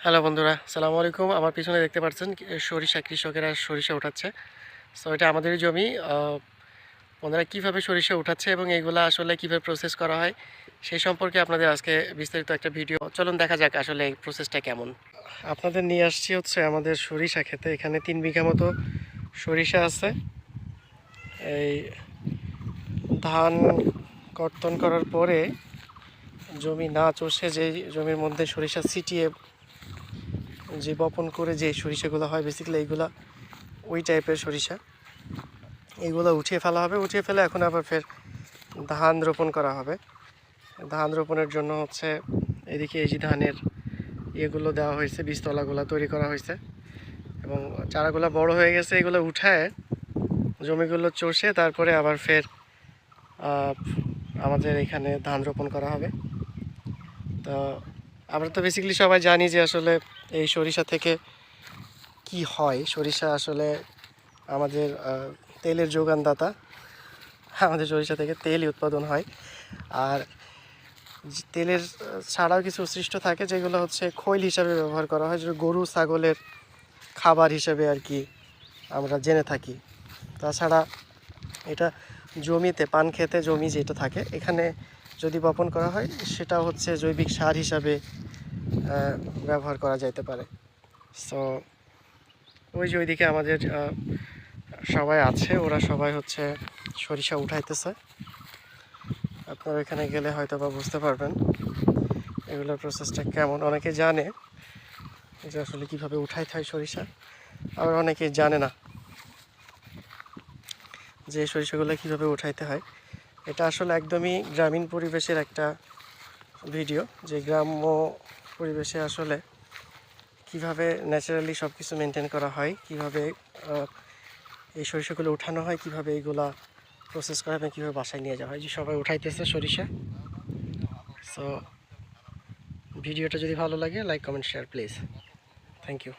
Hello বন্ধুরা, সালামু আলাইকুম। আমার পিছনে দেখতে পাচ্ছেন সরিষা কৃষকেরা সরিষা উঠাচ্ছে। সো এটা আমাদেরই জমি। ওনারা কীভাবে সরিষা উঠাচ্ছে এবং এইগুলা আসলে কীভাবে প্রসেস করা হয় সেই সম্পর্কে আপনাদের আজকে বিস্তারিত একটা ভিডিও চলুন দেখা যাক আসলে এই প্রসেসটা কেমন। আপনাদের নিয়ে আসছি হচ্ছে আমাদের সরিষা খেতে এখানে তিন বিঘা মতো সরিষা আছে। এই ধান কর্তন করার পরে জমি না চষে যে জমির মধ্যে সরিষা ছিটিয়ে যে বপন করে যে সরিষাগুলো হয় বেসিক্যালি এইগুলা ওই টাইপের সরিষা। এইগুলো উঠিয়ে ফেলা হবে, উঠিয়ে ফেলে এখন আবার ফের ধান রোপণ করা হবে। ধান রোপণের জন্য হচ্ছে এদিকে এই যে ধানের ইয়েগুলো দেওয়া হয়েছে, বীজতলাগুলো তৈরি করা হয়েছে। এবং চারাগুলো বড় হয়ে গেছে, এগুলো উঠায় জমিগুলো চষে তারপরে আবার ফের আমাদের এখানে ধান রোপণ করা হবে। তো আমরা তো বেসিক্যালি সবাই জানি যে আসলে এই সরিষা থেকে কি হয়। সরিষা আসলে আমাদের তেলের যোগানদাতা। আমাদের সরিষা থেকে তেলই উৎপাদন হয়। আর তেলের ছাড়াও কিছু সৃষ্ট থাকে যেগুলো হচ্ছে খৈল হিসাবে ব্যবহার করা হয়, যেটা গরু ছাগলের খাবার হিসাবে আর কি আমরা জেনে থাকি। তাছাড়া এটা জমিতে, পান খেতে জমি যেটা থাকে, এখানে যদি বপন করা হয়, সেটা হচ্ছে জৈবিক সার হিসাবে ব্যবহার করা যাইতে পারে। সো ওই যে ওইদিকে আমাদের সবাই আছে, ওরা সবাই হচ্ছে সরিষা উঠাইতেছে। আপনারা এখানে গেলে হয়তো বা বুঝতে পারবেন এগুলোর প্রসেসটা কেমন। অনেকে জানে যে আসলে কীভাবে উঠাইতে হয় সরিষা, আবার অনেকে জানে না যে সরিষাগুলো কীভাবে উঠাইতে হয়। এটা আসলে একদমই গ্রামীণ পরিবেশের একটা ভিডিও, যে গ্রাম্য পরিবেশে আসলে কীভাবে ন্যাচারালি সব কিছু মেনটেন করা হয়, কীভাবে এই সরিষাগুলো উঠানো হয়, কীভাবে এইগুলা প্রসেস করা হয় কীভাবে বাসায় নিয়ে যাওয়া হয়। যে সবাই উঠাইতেছে সরিষা। সো ভিডিওটা যদি ভালো লাগে like comment share please thank you